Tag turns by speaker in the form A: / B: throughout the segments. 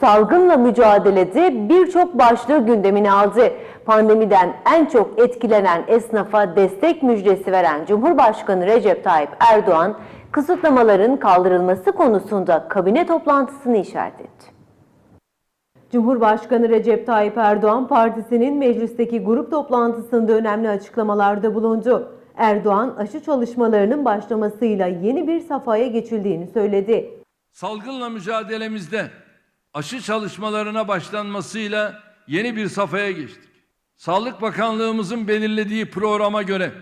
A: Salgınla mücadelede birçok başlığı gündemine aldı. Pandemiden en çok etkilenen esnafa destek müjdesi veren Cumhurbaşkanı Recep Tayyip Erdoğan, kısıtlamaların kaldırılması konusunda kabine toplantısını işaret etti. Cumhurbaşkanı Recep Tayyip Erdoğan partisinin meclisteki grup toplantısında önemli açıklamalarda bulundu. Erdoğan aşı çalışmalarının başlamasıyla yeni bir safhaya geçildiğini söyledi.
B: Salgınla mücadelemizde aşı çalışmalarına başlanmasıyla yeni bir safhaya geçtik. Sağlık Bakanlığımızın belirlediği programa göre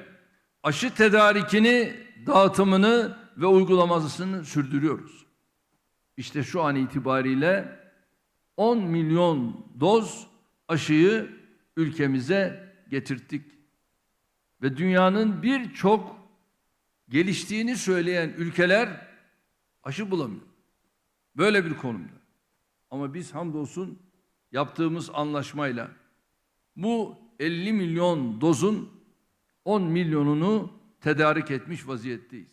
B: aşı tedarikini, dağıtımını ve uygulamasını sürdürüyoruz. İşte şu an itibariyle 10 milyon doz aşıyı ülkemize getirttik. Ve dünyanın birçok geliştiğini söyleyen ülkeler aşı bulamıyor. Böyle bir konumda. Ama biz hamdolsun yaptığımız anlaşmayla bu 50 milyon dozun 10 milyonunu tedarik etmiş vaziyetteyiz.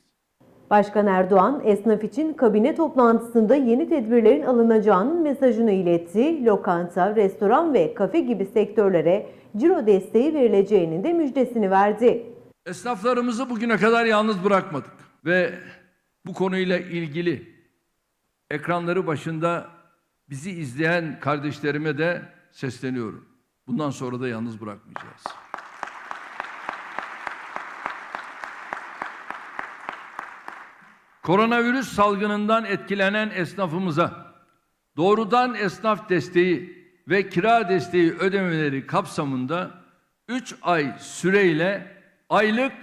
A: Başkan Erdoğan, esnaf için kabine toplantısında yeni tedbirlerin alınacağının mesajını iletti. Lokanta, restoran ve kafe gibi sektörlere ciro desteği verileceğinin de müjdesini verdi.
B: Esnaflarımızı bugüne kadar yalnız bırakmadık ve bu konuyla ilgili ekranları başında bizi izleyen kardeşlerime de sesleniyorum. Bundan sonra da yalnız bırakmayacağız. Koronavirüs salgınından etkilenen esnafımıza doğrudan esnaf desteği ve kira desteği ödemeleri kapsamında 3 ay süreyle aylık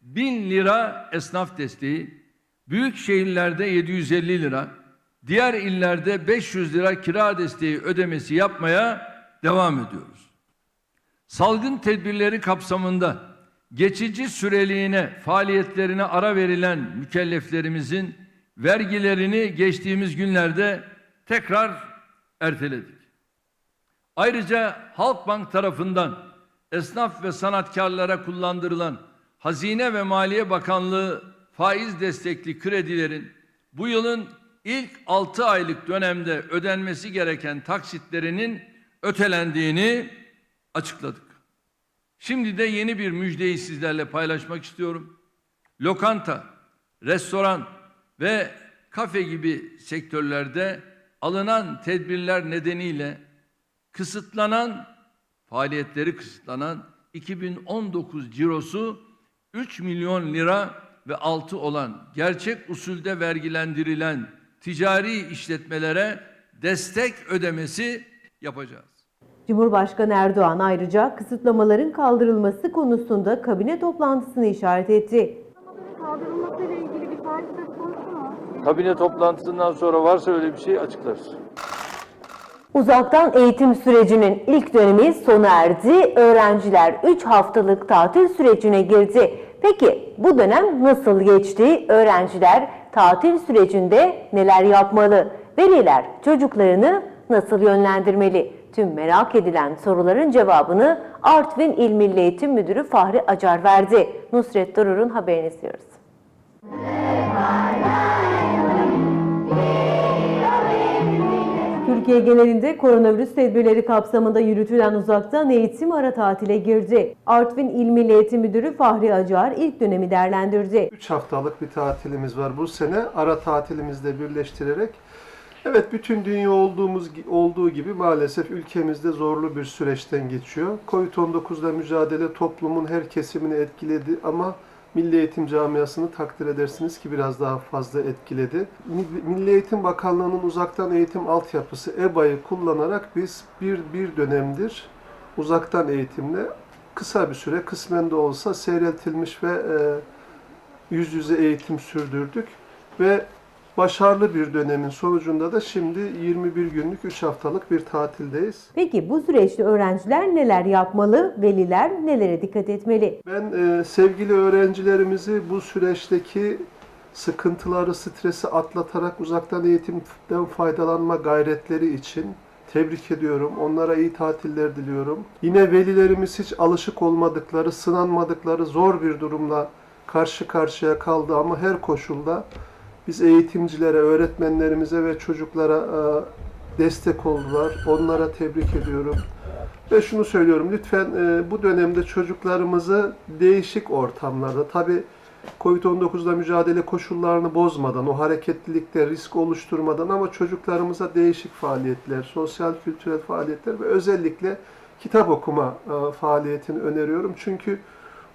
B: 1000 lira esnaf desteği, büyük şehirlerde 750 lira, diğer illerde 500 lira kira desteği ödemesi yapmaya devam ediyoruz. Salgın tedbirleri kapsamında geçici süreliğine faaliyetlerine ara verilen mükelleflerimizin vergilerini geçtiğimiz günlerde tekrar erteledik. Ayrıca Halkbank tarafından esnaf ve sanatkarlara kullandırılan Hazine ve Maliye Bakanlığı faiz destekli kredilerin bu yılın ilk 6 aylık dönemde ödenmesi gereken taksitlerinin ötelendiğini açıkladık. Şimdi de yeni bir müjdeyi sizlerle paylaşmak istiyorum. Lokanta, restoran ve kafe gibi sektörlerde alınan tedbirler nedeniyle kısıtlanan faaliyetleri kısıtlanan 2019 cirosu 3 milyon lira ve altı olan gerçek usulde vergilendirilen ticari işletmelere destek ödemesi yapacağız.
A: Cumhurbaşkanı Erdoğan ayrıca kısıtlamaların kaldırılması konusunda kabine toplantısını işaret etti.
C: Kısıtlamaların kaldırılmasıyla ilgili bir tarih söz konusu mu?
B: Kabine toplantısından sonra varsa öyle bir şey açıklarız.
A: Uzaktan eğitim sürecinin ilk dönemi sona erdi. Öğrenciler 3 haftalık tatil sürecine girdi. Peki bu dönem nasıl geçti? Öğrenciler tatil sürecinde neler yapmalı? Veliler çocuklarını nasıl yönlendirmeli? Tüm merak edilen soruların cevabını Artvin İl Milli Eğitim Müdürü Fahri Acar verdi. Nusret Durur'un haberini izliyoruz. Türkiye genelinde koronavirüs tedbirleri kapsamında yürütülen uzaktan eğitim ara tatile girdi. Artvin İl Milli Eğitim Müdürü Fahri Acar ilk dönemi değerlendirdi.
D: 3 haftalık bir tatilimiz var bu sene. Ara tatilimizle birleştirerek Evet bütün dünya olduğumuz olduğu gibi maalesef ülkemizde zorlu bir süreçten geçiyor. Covid-19'la mücadele toplumun her kesimini etkiledi ama Milli Eğitim camiasını takdir edersiniz ki biraz daha fazla etkiledi. Milli Eğitim Bakanlığı'nın uzaktan eğitim altyapısı EBA'yı kullanarak biz bir, bir dönemdir uzaktan eğitimle kısa bir süre kısmen de olsa seyreltilmiş ve e, yüz yüze eğitim sürdürdük ve başarılı bir dönemin sonucunda da şimdi 21 günlük 3 haftalık bir tatildeyiz.
A: Peki bu süreçte öğrenciler neler yapmalı, veliler nelere dikkat etmeli?
D: Ben e, sevgili öğrencilerimizi bu süreçteki sıkıntıları, stresi atlatarak uzaktan eğitimden faydalanma gayretleri için tebrik ediyorum. Onlara iyi tatiller diliyorum. Yine velilerimiz hiç alışık olmadıkları, sınanmadıkları zor bir durumla karşı karşıya kaldı ama her koşulda biz eğitimcilere, öğretmenlerimize ve çocuklara e, destek oldular. Onlara tebrik ediyorum. Ve şunu söylüyorum, lütfen e, bu dönemde çocuklarımızı değişik ortamlarda, tabi Covid-19'da mücadele koşullarını bozmadan, o hareketlilikte risk oluşturmadan ama çocuklarımıza değişik faaliyetler, sosyal kültürel faaliyetler ve özellikle kitap okuma e, faaliyetini öneriyorum. Çünkü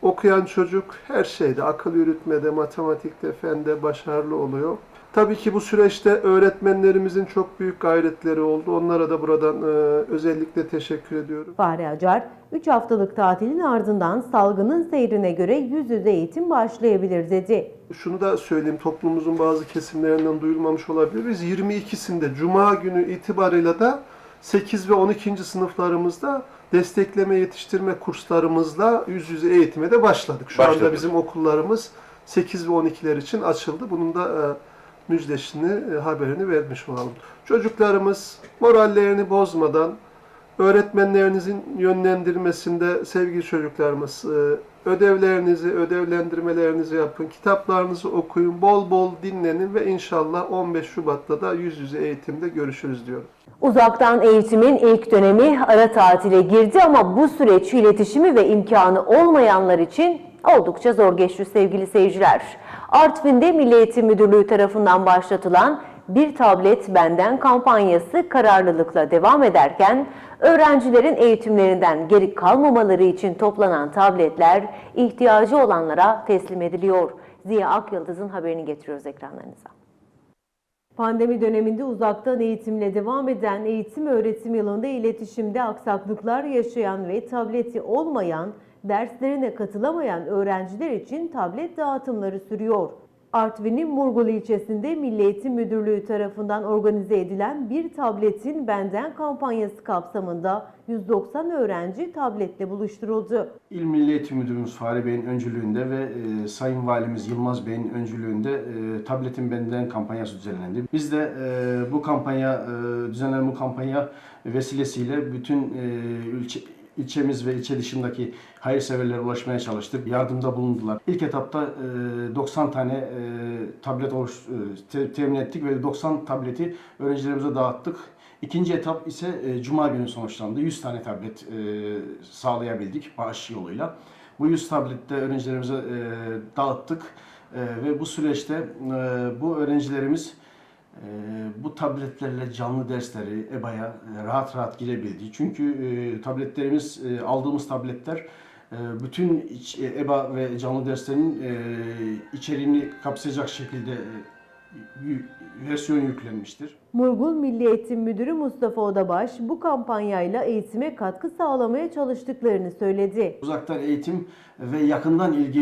D: okuyan çocuk her şeyde, akıl yürütmede, matematikte, fende başarılı oluyor. Tabii ki bu süreçte öğretmenlerimizin çok büyük gayretleri oldu. Onlara da buradan e, özellikle teşekkür ediyorum.
A: Fahri Acar, 3 haftalık tatilin ardından salgının seyrine göre yüz yüze eğitim başlayabilir dedi.
D: Şunu da söyleyeyim, toplumumuzun bazı kesimlerinden duyulmamış olabilir. Biz 22'sinde Cuma günü itibarıyla da 8 ve 12. sınıflarımızda destekleme yetiştirme kurslarımızla yüz yüze eğitime de başladık. Şu anda
E: Başladık.
D: bizim okullarımız 8 ve 12'ler için açıldı. Bunun da e, müjdesini, e, haberini vermiş olalım. Çocuklarımız morallerini bozmadan, öğretmenlerinizin yönlendirmesinde sevgili çocuklarımız e, ödevlerinizi, ödevlendirmelerinizi yapın, kitaplarınızı okuyun, bol bol dinlenin ve inşallah 15 Şubat'ta da yüz yüze eğitimde görüşürüz diyorum.
A: Uzaktan eğitimin ilk dönemi ara tatile girdi ama bu süreç iletişimi ve imkanı olmayanlar için oldukça zor geçti sevgili seyirciler. Artvin'de Milli Eğitim Müdürlüğü tarafından başlatılan Bir Tablet Benden kampanyası kararlılıkla devam ederken öğrencilerin eğitimlerinden geri kalmamaları için toplanan tabletler ihtiyacı olanlara teslim ediliyor. Ziya Akyıldız'ın haberini getiriyoruz ekranlarınıza. Pandemi döneminde uzaktan eğitimle devam eden eğitim öğretim yılında iletişimde aksaklıklar yaşayan ve tableti olmayan, derslerine katılamayan öğrenciler için tablet dağıtımları sürüyor. Artvin'in Murgul ilçesinde Milli Eğitim Müdürlüğü tarafından organize edilen Bir Tabletin Benden kampanyası kapsamında 190 öğrenci tabletle buluşturuldu.
F: İl Milli Eğitim Müdürümüz Fahri Bey'in öncülüğünde ve e, Sayın Valimiz Yılmaz Bey'in öncülüğünde e, Tabletin Benden kampanyası düzenlendi. Biz de e, bu kampanya, e, düzenlenen bu kampanya vesilesiyle bütün e, ilçe, ilçemiz ve ilçe dışındaki hayırseverlere ulaşmaya çalıştık. Yardımda bulundular. İlk etapta e, 90 tane e, tablet e, te- temin ettik ve 90 tableti öğrencilerimize dağıttık. İkinci etap ise e, Cuma günü sonuçlandı. 100 tane tablet e, sağlayabildik bağış yoluyla. Bu 100 tablette öğrencilerimize e, dağıttık E, ve bu süreçte e, bu öğrencilerimiz e, bu tabletlerle canlı dersleri EBA'ya rahat rahat girebildi. Çünkü e, tabletlerimiz, e, aldığımız tabletler e, bütün EBA ve canlı derslerin içeriğini kapsayacak şekilde versiyon yüklenmiştir.
A: Murgul Milli Eğitim Müdürü Mustafa Odabaş bu kampanyayla eğitime katkı sağlamaya çalıştıklarını söyledi.
F: Uzaktan eğitim ve yakından ilgi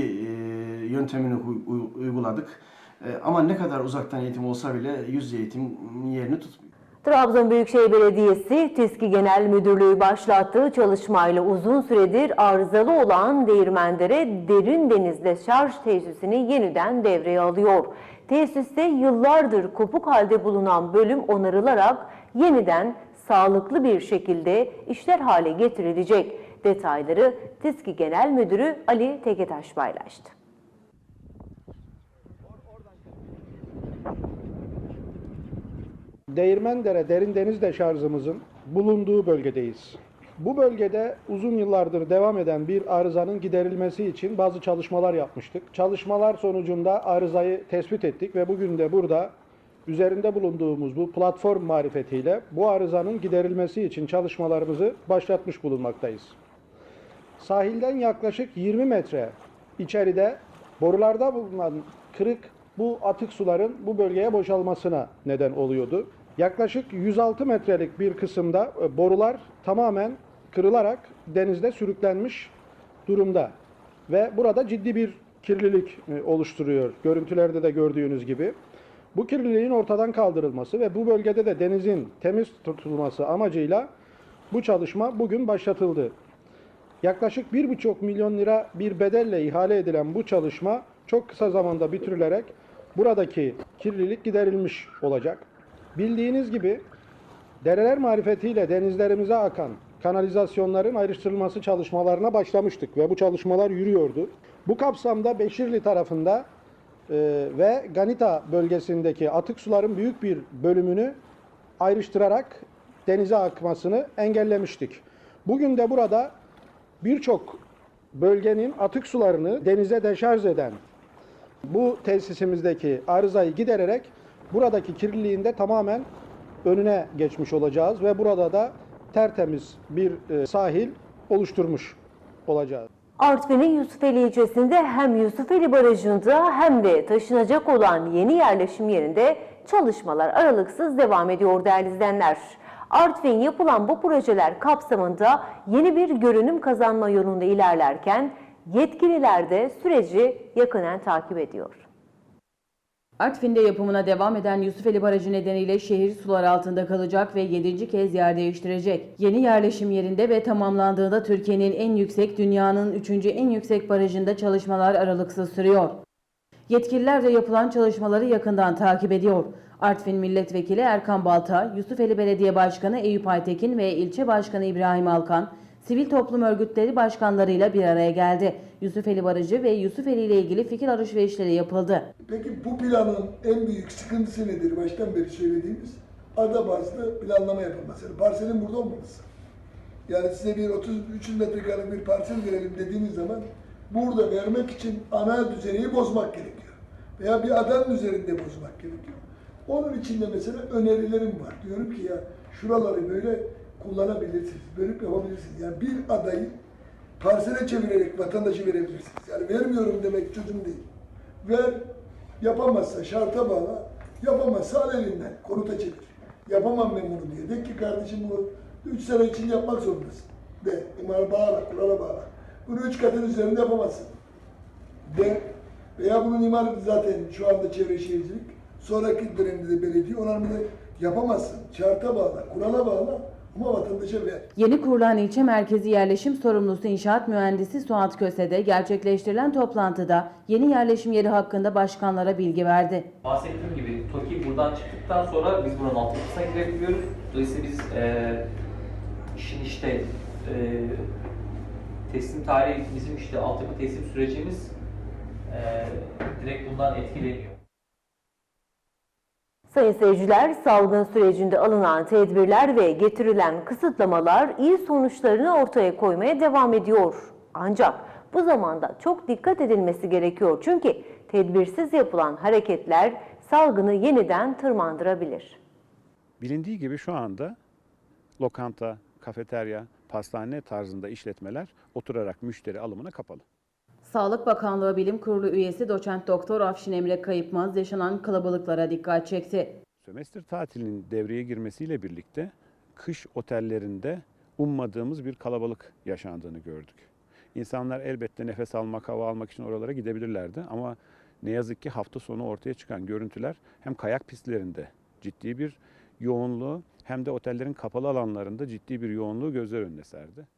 F: yöntemini uy- uy- uyguladık. E, Ama ne kadar uzaktan eğitim olsa bile yüz eğitim yerini tutmuyor.
A: Trabzon Büyükşehir Belediyesi TİSKİ Genel Müdürlüğü başlattığı çalışmayla uzun süredir arızalı olan Değirmendere derin denizde şarj tesisini yeniden devreye alıyor. Tesiste yıllardır kopuk halde bulunan bölüm onarılarak yeniden sağlıklı bir şekilde işler hale getirilecek. Detayları TİSKİ Genel Müdürü Ali Teketaş paylaştı.
G: Değirmendere Derin Deniz Deşarjımızın bulunduğu bölgedeyiz. Bu bölgede uzun yıllardır devam eden bir arızanın giderilmesi için bazı çalışmalar yapmıştık. Çalışmalar sonucunda arızayı tespit ettik ve bugün de burada üzerinde bulunduğumuz bu platform marifetiyle bu arızanın giderilmesi için çalışmalarımızı başlatmış bulunmaktayız. Sahilden yaklaşık 20 metre içeride borularda bulunan kırık bu atık suların bu bölgeye boşalmasına neden oluyordu. Yaklaşık 106 metrelik bir kısımda e, borular tamamen kırılarak denizde sürüklenmiş durumda. Ve burada ciddi bir kirlilik e, oluşturuyor. Görüntülerde de gördüğünüz gibi. Bu kirliliğin ortadan kaldırılması ve bu bölgede de denizin temiz tutulması amacıyla bu çalışma bugün başlatıldı. Yaklaşık 1,5 milyon lira bir bedelle ihale edilen bu çalışma çok kısa zamanda bitirilerek buradaki kirlilik giderilmiş olacak. Bildiğiniz gibi dereler marifetiyle denizlerimize akan kanalizasyonların ayrıştırılması çalışmalarına başlamıştık ve bu çalışmalar yürüyordu. Bu kapsamda Beşirli tarafında e, ve Ganita bölgesindeki atık suların büyük bir bölümünü ayrıştırarak denize akmasını engellemiştik. Bugün de burada birçok bölgenin atık sularını denize deşarj eden bu tesisimizdeki arızayı gidererek buradaki kirliliğin de tamamen önüne geçmiş olacağız ve burada da tertemiz bir e, sahil oluşturmuş olacağız.
A: Artvin'in Yusufeli ilçesinde hem Yusufeli Barajı'nda hem de taşınacak olan yeni yerleşim yerinde çalışmalar aralıksız devam ediyor değerli izleyenler. Artvin yapılan bu projeler kapsamında yeni bir görünüm kazanma yolunda ilerlerken yetkililer de süreci yakından takip ediyor.
E: Artvin'de yapımına devam eden Yusufeli Barajı nedeniyle şehir sular altında kalacak ve 7. kez yer değiştirecek. Yeni yerleşim yerinde ve tamamlandığında Türkiye'nin en yüksek, dünyanın 3. en yüksek barajında çalışmalar aralıksız sürüyor. Yetkililer de yapılan çalışmaları yakından takip ediyor. Artvin Milletvekili Erkan Balta, Yusufeli Belediye Başkanı Eyüp Aytekin ve ilçe başkanı İbrahim Alkan, sivil toplum örgütleri başkanlarıyla bir araya geldi. Yusufeli Barajı ve Yusufeli ile ilgili fikir alışverişleri yapıldı.
H: Peki bu planın en büyük sıkıntısı nedir? Baştan beri söylediğimiz ada bazlı planlama yapılması. Yani parselin burada olmaması. Yani size bir 33 metrekarelik bir parsel verelim dediğiniz zaman burada vermek için ana düzeni bozmak gerekiyor. Veya bir adanın üzerinde bozmak gerekiyor. Onun için de mesela önerilerim var. Diyorum ki ya şuraları böyle kullanabilirsiniz, bölüp yapabilirsiniz. Yani bir adayı parsele çevirerek vatandaşı verebilirsiniz. Yani vermiyorum demek çözüm değil. Ver, yapamazsa şarta bağla, yapamazsa al elinden, konuta çevir. Yapamam ben bunu diye. De ki kardeşim bunu 3 sene için yapmak zorundasın. De, imara bağla, kurala bağla. Bunu 3 katın üzerinde yapamazsın. De, veya bunun imarı zaten şu anda çevre şehircilik, sonraki dönemde de belediye onarımını yapamazsın. Şarta bağla, kurala bağla ama vatandaşa ver.
E: Yeni kurulan ilçe merkezi yerleşim sorumlusu inşaat mühendisi Suat Köse'de gerçekleştirilen toplantıda yeni yerleşim yeri hakkında başkanlara bilgi verdi.
I: Bahsettiğim gibi TOKİ buradan çıktıktan sonra biz buranın altyapısına girebiliyoruz. Dolayısıyla biz e, işin işte e, teslim tarihi bizim işte altyapı teslim sürecimiz e, direkt bundan etkileniyor.
A: Sayın seyirciler, salgın sürecinde alınan tedbirler ve getirilen kısıtlamalar iyi sonuçlarını ortaya koymaya devam ediyor. Ancak bu zamanda çok dikkat edilmesi gerekiyor çünkü tedbirsiz yapılan hareketler salgını yeniden tırmandırabilir.
J: Bilindiği gibi şu anda lokanta, kafeterya, pastane tarzında işletmeler oturarak müşteri alımına kapalı.
E: Sağlık Bakanlığı Bilim Kurulu üyesi doçent doktor Afşin Emre Kayıpmaz yaşanan kalabalıklara dikkat çekti.
J: Sömestr tatilinin devreye girmesiyle birlikte kış otellerinde ummadığımız bir kalabalık yaşandığını gördük. İnsanlar elbette nefes almak, hava almak için oralara gidebilirlerdi ama ne yazık ki hafta sonu ortaya çıkan görüntüler hem kayak pistlerinde ciddi bir yoğunluğu hem de otellerin kapalı alanlarında ciddi bir yoğunluğu gözler önüne serdi.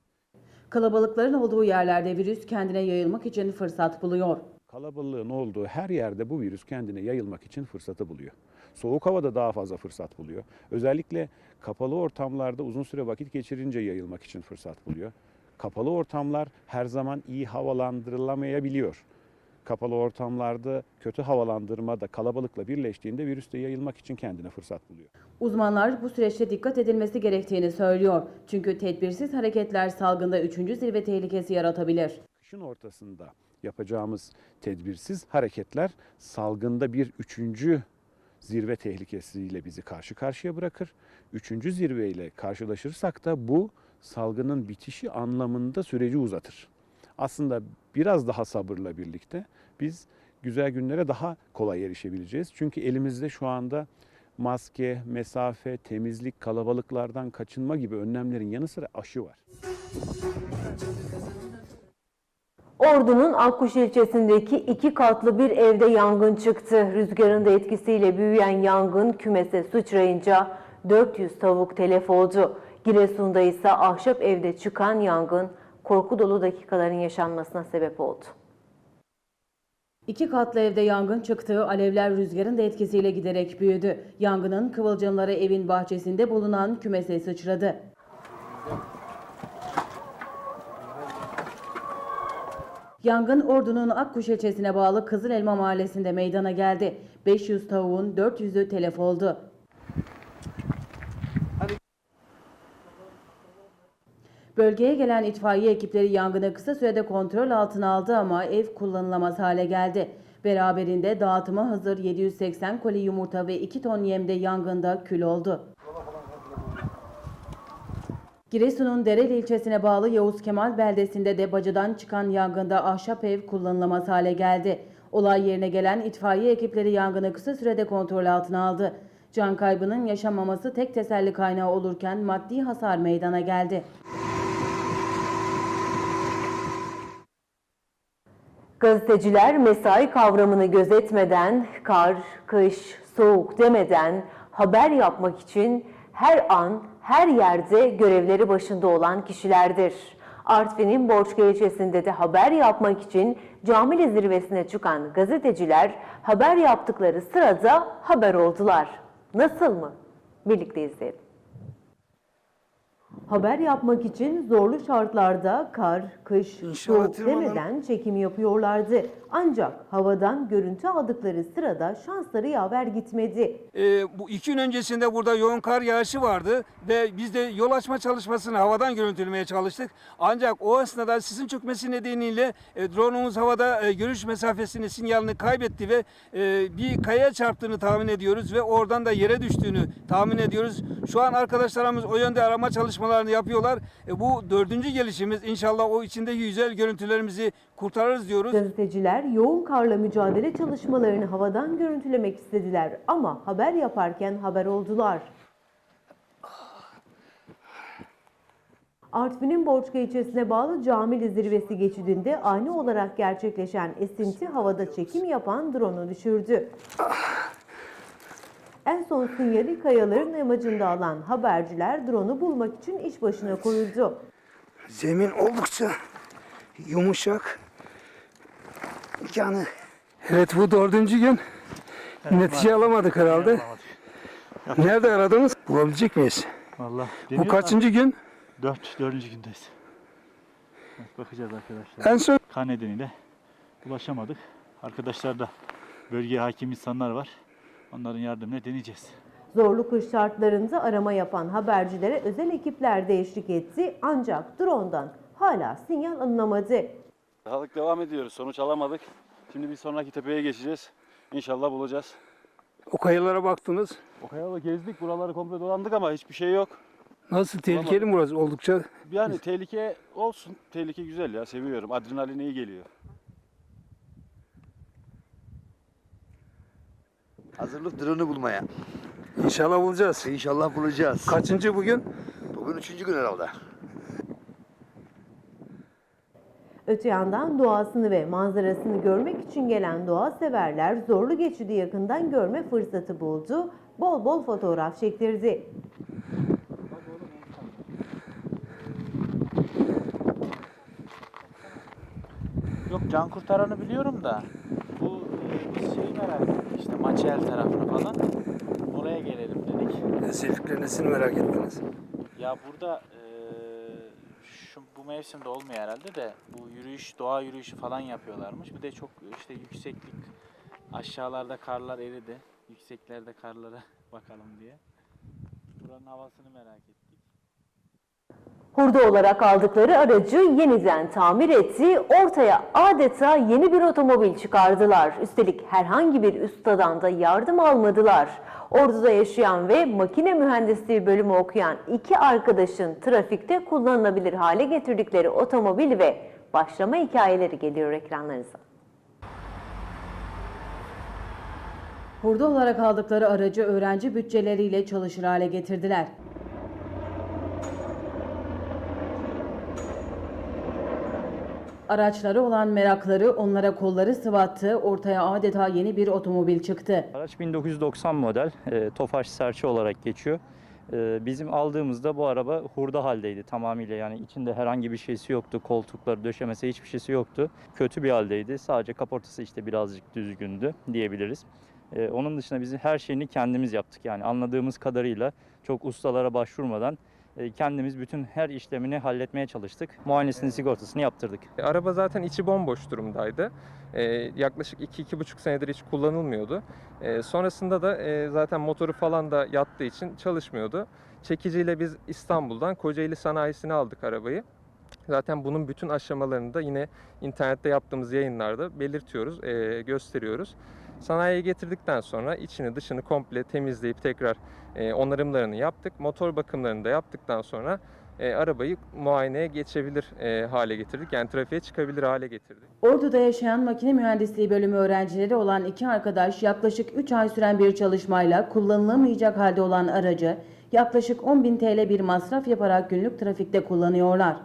E: Kalabalıkların olduğu yerlerde virüs kendine yayılmak için fırsat buluyor.
J: Kalabalığın olduğu her yerde bu virüs kendine yayılmak için fırsatı buluyor. Soğuk havada daha fazla fırsat buluyor. Özellikle kapalı ortamlarda uzun süre vakit geçirince yayılmak için fırsat buluyor. Kapalı ortamlar her zaman iyi havalandırılamayabiliyor. Kapalı ortamlarda kötü havalandırma da kalabalıkla birleştiğinde virüs de yayılmak için kendine fırsat buluyor.
E: Uzmanlar bu süreçte dikkat edilmesi gerektiğini söylüyor. Çünkü tedbirsiz hareketler salgında 3. zirve tehlikesi yaratabilir.
J: Kışın ortasında yapacağımız tedbirsiz hareketler salgında bir üçüncü zirve tehlikesiyle bizi karşı karşıya bırakır. Üçüncü zirveyle karşılaşırsak da bu salgının bitişi anlamında süreci uzatır. Aslında biraz daha sabırla birlikte biz güzel günlere daha kolay erişebileceğiz. Çünkü elimizde şu anda maske, mesafe, temizlik, kalabalıklardan kaçınma gibi önlemlerin yanı sıra aşı var.
A: Ordu'nun Akkuş ilçesindeki iki katlı bir evde yangın çıktı. Rüzgarın da etkisiyle büyüyen yangın kümese sıçrayınca 400 tavuk telef oldu. Giresun'da ise ahşap evde çıkan yangın korku dolu dakikaların yaşanmasına sebep oldu.
E: İki katlı evde yangın çıktı, alevler rüzgarın da etkisiyle giderek büyüdü. Yangının kıvılcımları evin bahçesinde bulunan kümese sıçradı. Yangın Ordu'nun Akkuş ilçesine bağlı Kızıl Elma mahallesinde meydana geldi. 500 tavuğun 400'ü telef oldu. Bölgeye gelen itfaiye ekipleri yangını kısa sürede kontrol altına aldı ama ev kullanılamaz hale geldi. Beraberinde dağıtıma hazır 780 koli yumurta ve 2 ton yem de yangında kül oldu. Giresun'un Dereli ilçesine bağlı Yavuz Kemal beldesinde de bacadan çıkan yangında ahşap ev kullanılamaz hale geldi. Olay yerine gelen itfaiye ekipleri yangını kısa sürede kontrol altına aldı. Can kaybının yaşanmaması tek teselli kaynağı olurken maddi hasar meydana geldi.
A: Gazeteciler mesai kavramını gözetmeden, kar, kış, soğuk demeden haber yapmak için her an, her yerde görevleri başında olan kişilerdir. Artvin'in Borçka ilçesinde de haber yapmak için Camili zirvesine çıkan gazeteciler haber yaptıkları sırada haber oldular. Nasıl mı? Birlikte izleyelim. Haber yapmak için zorlu şartlarda kar, kış, soğuk demeden çekim yapıyorlardı. Ancak havadan görüntü aldıkları sırada şansları yaver gitmedi.
K: Ee, bu iki gün öncesinde burada yoğun kar yağışı vardı ve biz de yol açma çalışmasını havadan görüntülemeye çalıştık. Ancak o esnada sisin çökmesi nedeniyle e, drone'umuz havada e, görüş mesafesini, sinyalini kaybetti ve e, bir kayaya çarptığını tahmin ediyoruz ve oradan da yere düştüğünü tahmin ediyoruz. Şu an arkadaşlarımız o yönde arama çalışmalarını yapıyorlar. E, bu dördüncü gelişimiz. İnşallah o içindeki güzel görüntülerimizi kurtarırız diyoruz.
A: Gazeteciler yoğun karla mücadele çalışmalarını havadan görüntülemek istediler ama haber yaparken haber oldular. Artvin'in Borçka ilçesine bağlı Camili zirvesi geçidinde ani olarak gerçekleşen esinti havada çekim yapan drone'u düşürdü. En son sinyali kayaların yamacında alan haberciler drone'u bulmak için iş başına koyuldu.
L: Zemin oldukça yumuşak. Yani evet bu dördüncü gün netice alamadık herhalde. Nerede aradınız? Bulabilecek miyiz?
M: Vallahi
L: Bu kaçıncı gün?
M: Dört, dördüncü gündeyiz. Evet, bakacağız arkadaşlar.
L: En son
M: Kan nedeniyle ulaşamadık. Arkadaşlar da bölgeye hakim insanlar var. Onların yardımıyla deneyeceğiz.
A: Zorlu kış şartlarında arama yapan habercilere özel ekipler de eşlik etti ancak drone'dan hala sinyal alınamadı.
N: Sağlık devam ediyoruz. Sonuç alamadık. Şimdi bir sonraki tepeye geçeceğiz. İnşallah bulacağız.
L: o kayalara baktınız.
N: O kayalı gezdik. Buraları komple dolandık ama hiçbir şey yok.
L: Nasıl tehlikeli mi burası? Oldukça
N: Yani tehlike olsun. Tehlike güzel ya. Seviyorum. Adrenalin iyi geliyor.
L: Hazırlık drone'u bulmaya. İnşallah bulacağız.
O: İnşallah bulacağız.
L: Kaçıncı bugün?
O: Bugün üçüncü gün herhalde.
A: Öte yandan doğasını ve manzarasını görmek için gelen doğa severler zorlu geçidi yakından görme fırsatı buldu. Bol bol fotoğraf çektirdi.
M: Yok can kurtaranı biliyorum da bu e, biz şeyi merak Maçel tarafına falan. Oraya gelelim dedik.
L: Sevdikler nesini merak ettiniz?
M: Ya burada e, şu bu mevsimde olmuyor herhalde de bu yürüyüş, doğa yürüyüşü falan yapıyorlarmış. Bir de çok işte yükseklik aşağılarda karlar eridi. Yükseklerde karlara bakalım diye. Buranın havasını merak ettik.
A: Hurda olarak aldıkları aracı yeniden tamir etti, ortaya adeta yeni bir otomobil çıkardılar. Üstelik herhangi bir ustadan da yardım almadılar. Ordu'da yaşayan ve makine mühendisliği bölümü okuyan iki arkadaşın trafikte kullanılabilir hale getirdikleri otomobil ve başlama hikayeleri geliyor ekranlarınıza.
E: Hurda olarak aldıkları aracı öğrenci bütçeleriyle çalışır hale getirdiler. Araçları olan merakları onlara kolları sıvattı, ortaya adeta yeni bir otomobil çıktı.
M: Araç 1990 model, e, Tofaş Serçe olarak geçiyor. E, bizim aldığımızda bu araba hurda haldeydi tamamıyla yani içinde herhangi bir şeysi yoktu, koltukları, döşemesi hiçbir şeysi yoktu. Kötü bir haldeydi, sadece kaportası işte birazcık düzgündü diyebiliriz. E, onun dışında biz her şeyini kendimiz yaptık yani anladığımız kadarıyla çok ustalara başvurmadan kendimiz bütün her işlemini halletmeye çalıştık. Muayenesini, sigortasını yaptırdık.
P: Araba zaten içi bomboş durumdaydı. Ee, yaklaşık 2-2,5 senedir hiç kullanılmıyordu. Ee, sonrasında da e, zaten motoru falan da yattığı için çalışmıyordu. Çekiciyle biz İstanbul'dan Kocaeli sanayisine aldık arabayı. Zaten bunun bütün aşamalarını da yine internette yaptığımız yayınlarda belirtiyoruz, e, gösteriyoruz. Sanayiye getirdikten sonra içini dışını komple temizleyip tekrar e, onarımlarını yaptık. Motor bakımlarını da yaptıktan sonra e, arabayı muayeneye geçebilir e, hale getirdik. Yani trafiğe çıkabilir hale getirdik.
E: Ordu'da yaşayan makine mühendisliği bölümü öğrencileri olan iki arkadaş yaklaşık 3 ay süren bir çalışmayla kullanılamayacak halde olan aracı yaklaşık 10.000 TL bir masraf yaparak günlük trafikte kullanıyorlar.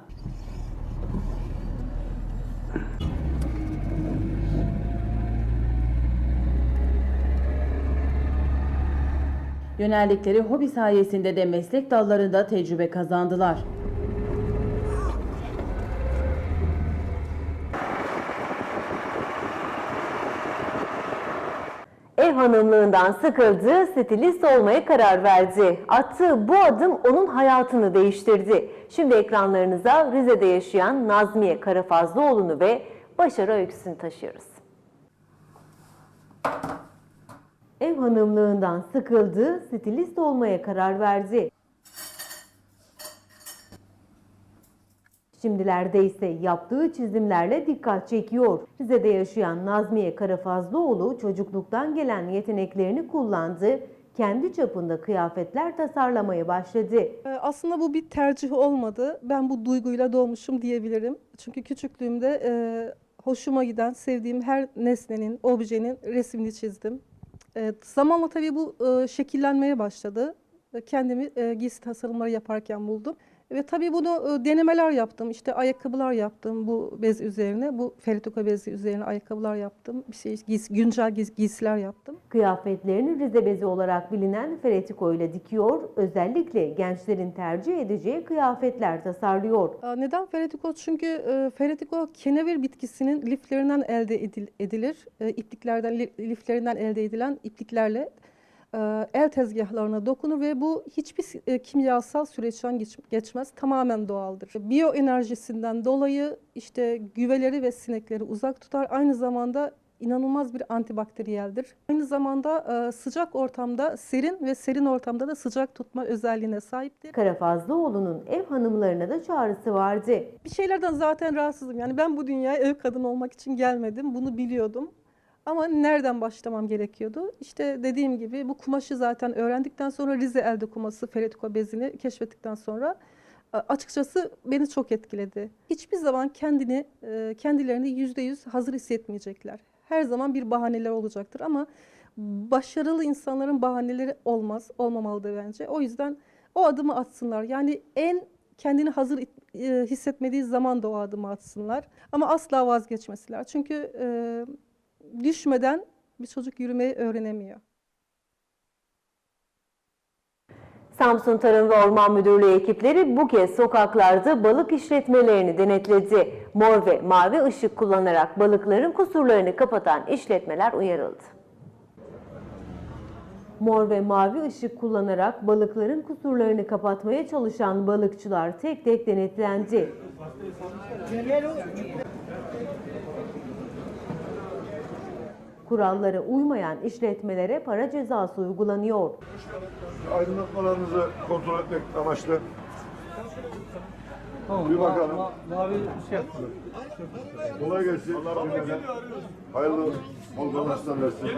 E: Yöneldikleri hobi sayesinde de meslek dallarında tecrübe kazandılar.
A: Ev hanımlığından sıkıldı, stilist olmaya karar verdi. Attığı bu adım onun hayatını değiştirdi. Şimdi ekranlarınıza Rize'de yaşayan Nazmiye Karafazlıoğlu'nu ve başarı öyküsünü taşıyoruz. Ev hanımlığından sıkıldı, stilist olmaya karar verdi. Şimdilerde ise yaptığı çizimlerle dikkat çekiyor. Rize'de yaşayan Nazmiye Karafazlıoğlu çocukluktan gelen yeteneklerini kullandı. Kendi çapında kıyafetler tasarlamaya başladı.
Q: Ee, Aslında bu bir tercih olmadı. Ben bu duyguyla doğmuşum diyebilirim. Çünkü küçüklüğümde e, hoşuma giden, sevdiğim her nesnenin, objenin resmini çizdim. E, zamanla tabii bu e, şekillenmeye başladı. Kendimi e, giysi tasarımları yaparken buldum. Ve tabii bunu e, denemeler yaptım. İşte ayakkabılar yaptım bu bez üzerine. Bu ferituka bezi üzerine ayakkabılar yaptım. Bir şey giysi, güncel giys- giysiler yaptım.
A: Kıyafetlerini Rize bezi olarak bilinen Feretiko ile dikiyor. Özellikle gençlerin tercih edeceği kıyafetler tasarlıyor.
Q: Neden feretiko? Çünkü e, feretiko kenevir bitkisinin liflerinden elde edil- edilir. E, ipliklerden li- liflerinden elde edilen ipliklerle el tezgahlarına dokunur ve bu hiçbir e, kimyasal süreçten geç- geçmez. Tamamen doğaldır. Biyoenerjisinden dolayı işte güveleri ve sinekleri uzak tutar. Aynı zamanda inanılmaz bir antibakteriyeldir. Aynı zamanda e, sıcak ortamda serin ve serin ortamda da sıcak tutma özelliğine sahiptir.
A: Karafazlıoğlu'nun ev hanımlarına da çağrısı vardı.
Q: Bir şeylerden zaten rahatsızım. Yani ben bu dünyaya ev kadın olmak için gelmedim. Bunu biliyordum. Ama nereden başlamam gerekiyordu? İşte dediğim gibi bu kumaşı zaten öğrendikten sonra Rize elde kuması Feritko bezini keşfettikten sonra a- açıkçası beni çok etkiledi. Hiçbir zaman kendini, e, kendilerini yüzde yüz hazır hissetmeyecekler. Her zaman bir bahaneler olacaktır ama başarılı insanların bahaneleri olmaz, olmamalı da bence. O yüzden o adımı atsınlar. Yani en kendini hazır e, hissetmediği zaman da o adımı atsınlar. Ama asla vazgeçmesinler. Çünkü e, düşmeden bir çocuk yürümeyi öğrenemiyor.
A: Samsun Tarım ve Orman Müdürlüğü ekipleri bu kez sokaklarda balık işletmelerini denetledi. Mor ve mavi ışık kullanarak balıkların kusurlarını kapatan işletmeler uyarıldı. Mor ve mavi ışık kullanarak balıkların kusurlarını kapatmaya çalışan balıkçılar tek tek denetlendi. Kurallara uymayan işletmelere para cezası uygulanıyor.
R: Aydınlatmalarınızı kontrol etmek amaçlı. Bir bakalım.
L: Mavi şey yaptılar.
R: Kolay gelsin. Hayırlı bol kazançlar versin.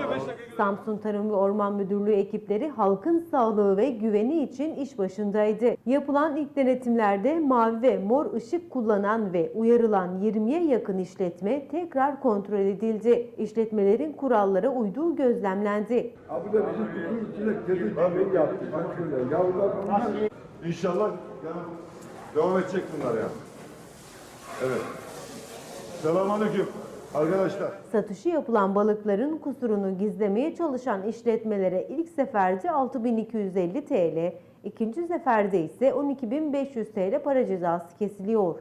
A: Samsun Tarım ve Orman Müdürlüğü ekipleri halkın sağlığı ve güveni için iş başındaydı. Yapılan ilk denetimlerde mavi ve mor ışık kullanan ve uyarılan 20'ye yakın işletme tekrar kontrol edildi. İşletmelerin kurallara uyduğu gözlemlendi.
R: Abi de bizim bütün şöyle yavrular bunlar. İnşallah yani devam edecek bunlar ya. Evet. Selamünaleyküm arkadaşlar.
A: Satışı yapılan balıkların kusurunu gizlemeye çalışan işletmelere ilk seferde 6250 TL, ikinci seferde ise 12500 TL para cezası kesiliyor.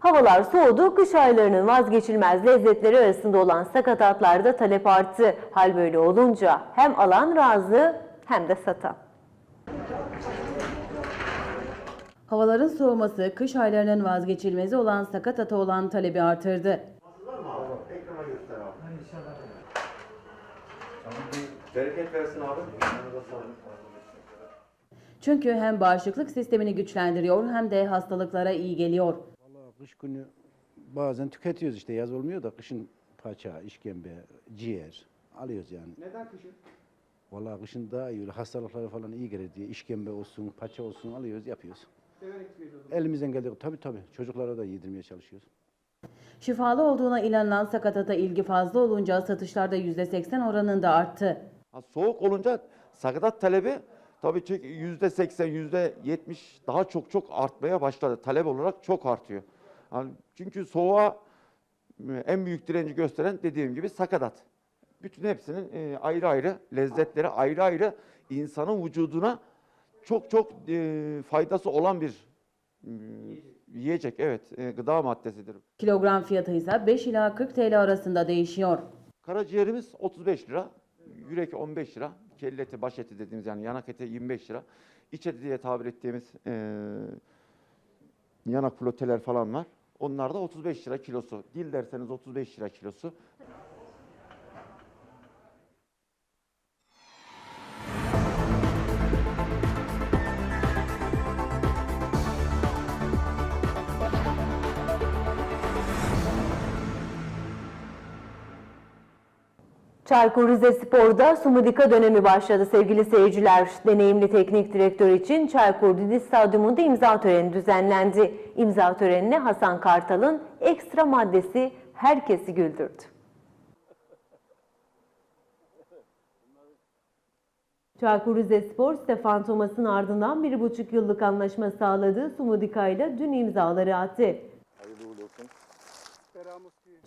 A: Havalar soğudu, kış aylarının vazgeçilmez lezzetleri arasında olan sakatatlarda talep arttı. Hal böyle olunca hem alan razı hem de satan.
E: Havaların soğuması kış aylarının vazgeçilmezi olan sakat olan talebi artırdı.
L: Bereket versin abi.
E: Çünkü hem bağışıklık sistemini güçlendiriyor hem de hastalıklara iyi geliyor.
S: Kış günü bazen tüketiyoruz işte yaz olmuyor da kışın paça, işkembe, ciğer alıyoruz yani.
L: Neden kışın?
S: Vallahi kışın daha iyi. Hastalıklara falan iyi gelir diye işkembe olsun, paça olsun alıyoruz, yapıyoruz.
L: Severek.
S: Elimizden geldiği tabii tabii çocuklara da yedirmeye çalışıyoruz.
E: Şifalı olduğuna inanılan sakatata ilgi fazla olunca satışlarda %80 oranında arttı.
T: Ha, soğuk olunca sakatat talebi tabii ki yüzde seksen, yüzde yetmiş daha çok çok artmaya başladı. Talep olarak çok artıyor. Yani çünkü soğuğa en büyük direnci gösteren dediğim gibi sakatat. Bütün hepsinin e, ayrı ayrı lezzetleri ayrı ayrı insanın vücuduna çok çok e, faydası olan bir e, yiyecek. Evet, e, gıda maddesidir.
E: Kilogram fiyatı ise 5 ila 40 TL arasında değişiyor.
T: Karaciğerimiz 35 lira, yürek 15 lira, kelle eti, baş eti dediğimiz yani yanak eti 25 lira. İç eti diye tabir ettiğimiz eee yanak floteler falan var. Onlar da 35 lira kilosu. Dil derseniz 35 lira kilosu.
A: Çaykur Rizespor'da Sumudika dönemi başladı sevgili seyirciler. Deneyimli teknik direktör için Çaykur Didi Stadyumunda imza töreni düzenlendi. İmza törenine Hasan Kartal'ın ekstra maddesi herkesi güldürdü. Çaykur Rizespor, Stefan Thomas'ın ardından bir buçuk yıllık anlaşma sağladığı Sumudika ile dün imzaları attı.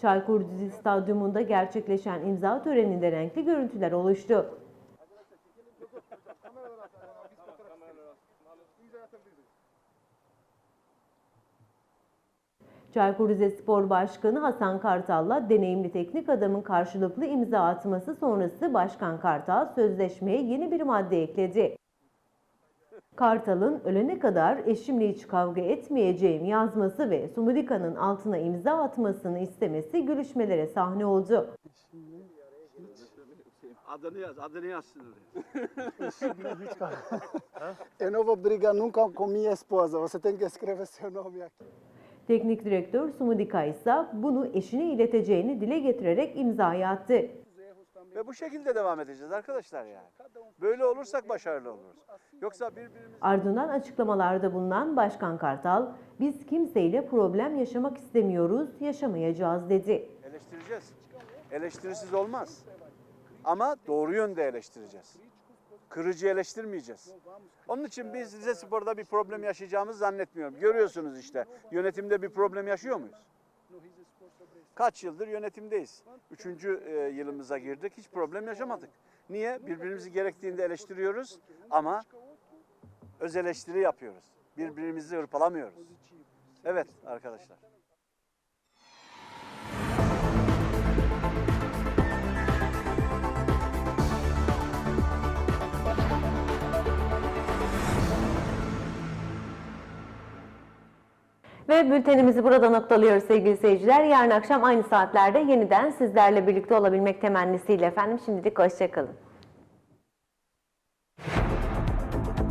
A: Çaykur Stadyumunda gerçekleşen imza töreninde renkli görüntüler oluştu. Çaykur Rizespor Başkanı Hasan Kartal'la deneyimli teknik adamın karşılıklı imza atması sonrası Başkan Kartal sözleşmeye yeni bir madde ekledi. Kartal'ın ölene kadar eşimle hiç kavga etmeyeceğim yazması ve Sumudika'nın altına imza atmasını istemesi gülüşmelere sahne oldu.
L: Adını yaz, adını yazsın
U: Eu não vou brigar nunca com minha esposa. Você tem que escrever seu nome aqui.
A: Teknik direktör Sumudika ise bunu eşine ileteceğini dile getirerek imzayı attı.
L: Ve bu şekilde devam edeceğiz arkadaşlar yani. Böyle olursak başarılı oluruz. Yoksa birbirimiz
A: Ardından açıklamalarda bulunan Başkan Kartal, biz kimseyle problem yaşamak istemiyoruz, yaşamayacağız dedi.
L: eleştireceğiz. Eleştirisiz olmaz. Ama doğru yönde eleştireceğiz. Kırıcı eleştirmeyeceğiz. Onun için biz Rize Spor'da bir problem yaşayacağımızı zannetmiyorum. Görüyorsunuz işte yönetimde bir problem yaşıyor muyuz? Kaç yıldır yönetimdeyiz. Üçüncü e, yılımıza girdik. Hiç problem yaşamadık. Niye? Birbirimizi gerektiğinde eleştiriyoruz ama öz eleştiri yapıyoruz. Birbirimizi hırpalamıyoruz. Evet arkadaşlar.
A: Ve bültenimizi burada noktalıyoruz sevgili seyirciler. Yarın akşam aynı saatlerde yeniden sizlerle birlikte olabilmek temennisiyle efendim. Şimdilik hoşçakalın.